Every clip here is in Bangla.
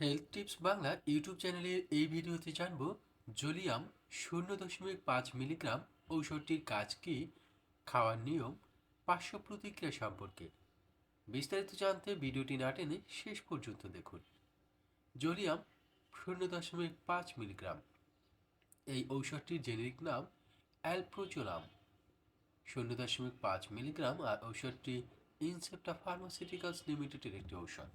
হেলথ টিপস বাংলা ইউটিউব চ্যানেলের এই ভিডিওতে জানব, জোলিয়াম শূন্য দশমিক পাঁচ মিলিগ্রাম ঔষধটির কাজ কি, খাওয়ার নিয়ম, পার্শ্ব প্রতিক্রিয়া সম্পর্কে। বিস্তারিত জানতে ভিডিওটি না টেনে শেষ পর্যন্ত দেখুন। জোলিয়াম শূন্য দশমিক পাঁচ মিলিগ্রাম। এই ঔষধটির জেনেরিক নাম অ্যালপ্রোজোলাম। শূন্য দশমিক পাঁচ মিলিগ্রাম আর ঔষধটি ইনসেপ্টা ফার্মাসিউটিক্যালস লিমিটেডের একটি ঔষধ।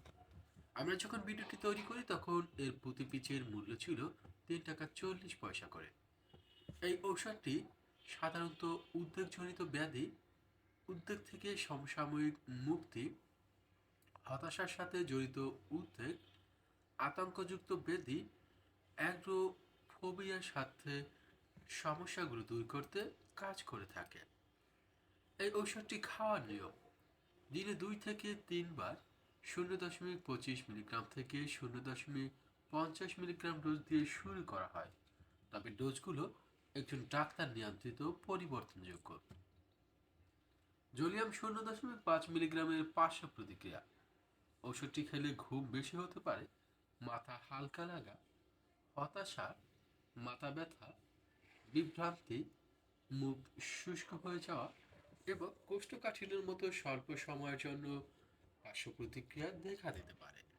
আমরা যখন ভিডিওটি তৈরি করি, তখন এর প্রতি পিচের মূল্য ছিল তিন টাকা চল্লিশ পয়সা করে। এই ঔষধটি সাধারণত উদ্বেগজনিত ব্যাধি, উদ্বেগ থেকে সমসাময়িক মুক্তি, হতাশার সাথে জড়িত উদ্বেগ, আতঙ্কযুক্ত ব্যাধি অ্যাগ্রোফোবিয়ার সাথে সমস্যাগুলো দূর করতে কাজ করে থাকে। এই ঔষধটি খাওয়ার নিয়ম, দিনে দুই থেকে তিনবার শূন্য দশমিক পঁচিশ মিলিগ্রাম থেকে শূন্য দশমিক পঞ্চাশ মিলিগ্রাম ডোজ দিয়ে শুরু করা হয়। তবে ডোজগুলো একজন ডাক্তার নিয়ন্ত্রিত পরিবর্তনযোগ্য। জোলিয়াম শূন্য দশমিক পাঁচ মিলিগ্রামের পার্শ্ব প্রতিক্রিয়া। ওষুধটি খেলে ঘুম বেশি হতে পারে, মাথা হালকা লাগা, হতাশা, মাথা ব্যথা, বিভ্রান্তি, মুখ শুষ্ক হয়ে যাওয়া এবং কোষ্ঠকাঠিন্যের মতো স্বল্প সময়ের জন্য পার্শ্ব প্রতিক্রিয়া দেখা দিতে পারে।